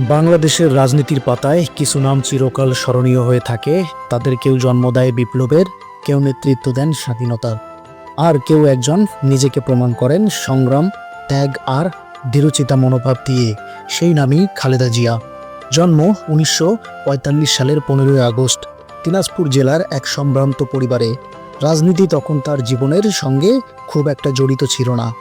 বাংলাদেশের রাজনীতির পাতায় কিছু নাম চিরকাল স্মরণীয় হয়ে থাকে। তাদের কেউ জন্ম দেয় বিপ্লবের, কেউ নেতৃত্ব দেন স্বাধীনতার। আর কেউ একজন নিজেকে প্রমাণ করেন সংগ্রাম, ত্যাগ আর দৃঢ়চিতা মনোভাব দিয়ে। সেই নামই খালেদা জিয়া। জন্ম উনিশশো পঁয়তাল্লিশ সালের পনেরোই আগস্ট, দিনাজপুর জেলার এক সম্ভ্রান্ত পরিবারে। রাজনীতি তখন তার জীবনের সঙ্গে খুব একটা জড়িত ছিল না।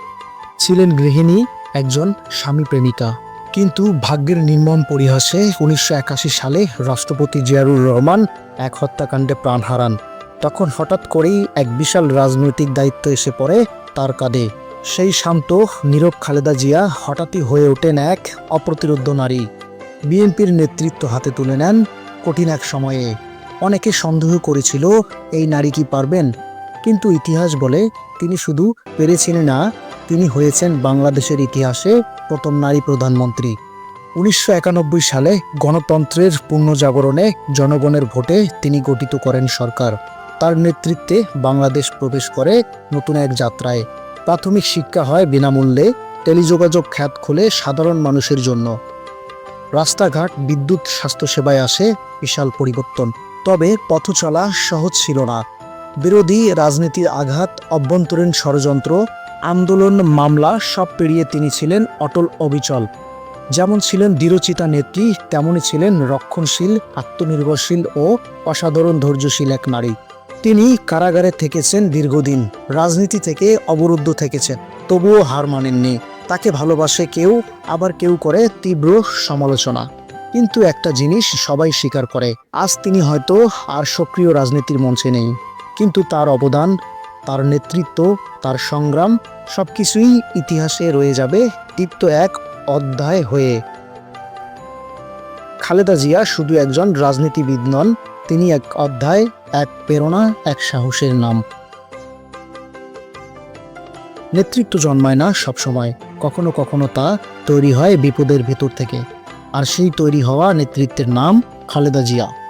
ছিলেন গৃহিণী, একজন স্বামী প্রেমিকা। কিন্তু ভাগ্যের নির্মম পরিহাসে উনিশশো একাশি সালে রাষ্ট্রপতি জিয়ারুর রহমান এক হত্যাকাণ্ডে প্রাণ হারান। তখন হঠাৎ করেই এক বিশাল রাজনৈতিক দায়িত্ব এসে পড়ে তার কাঁধে। সেই শান্ত, নীরব খালেদা জিয়া হঠাৎই হয়ে ওঠেন এক অপ্রতিরোধ্য নারী। বিএনপির নেতৃত্ব হাতে তুলে নেন কঠিন এক সময়ে। অনেকে সন্দেহ করেছিল, এই নারী কি পারবেন? কিন্তু ইতিহাস বলে তিনি শুধু পেরেছিলেন না তিনি হয়েছেন বাংলাদেশের ইতিহাসে প্রথম নারী প্রধানমন্ত্রী। উনিশশো একানব্বই সালে গণতন্ত্রের পুনর্জাগরণে জনগণের ভোটে তিনি গঠিত করেন সরকার। তার নেতৃত্বে বাংলাদেশ প্রবেশ করে নতুন এক যাত্রায়। প্রাথমিক শিক্ষা হয় বিনামূল্যে, টেলিযোগাযোগ খ্যাত খুলে সাধারণ মানুষের জন্য। রাস্তাঘাট, বিদ্যুৎ, স্বাস্থ্যসেবায় আসে বিশাল পরিবর্তন। তবে পথ চলা সহজ ছিল না। বিরোধী রাজনীতির আঘাত, অভ্যন্তরীণ ষড়যন্ত্র আন্দোলন মামলা সব পেরিয়ে তিনি ছিলেন অটল অবিচল। যেমন ছিলেন দৃঢ়চিতা নেত্রী তেমনই ছিলেন রক্ষণশীল, আত্মনির্ভরশীল ও অসাধারণ ধৈর্যশীল এক নারী। তিনি কারাগারে থেকেছেন দীর্ঘদিন, রাজনীতি থেকে অবরুদ্ধ থেকেছেন, তবুও হার মানেননি। তাকে ভালোবাসে কেউ, আবার কেউ করে তীব্র সমালোচনা। কিন্তু একটা জিনিস সবাই স্বীকার করে, আজ তিনি হয়তো আর সক্রিয় রাজনীতির মঞ্চে নেই। কিন্তু তার অবদান তার নেতৃত্ব, তার সংগ্রাম, সবকিছুই ইতিহাসে রয়ে যাবে দীপ্ত এক অধ্যায় হয়ে। খালেদা জিয়া শুধু একজন রাজনীতিবিদ নন, তিনি এক অধ্যায়, এক প্রেরণা, এক সাহসের নাম। নেতৃত্ব জন্মায় না সবসময়, কখনো কখনো তা তৈরি হয় বিপদের ভেতর থেকে। আর সেই তৈরি হওয়া নেতৃত্বের নাম খালেদা জিয়া।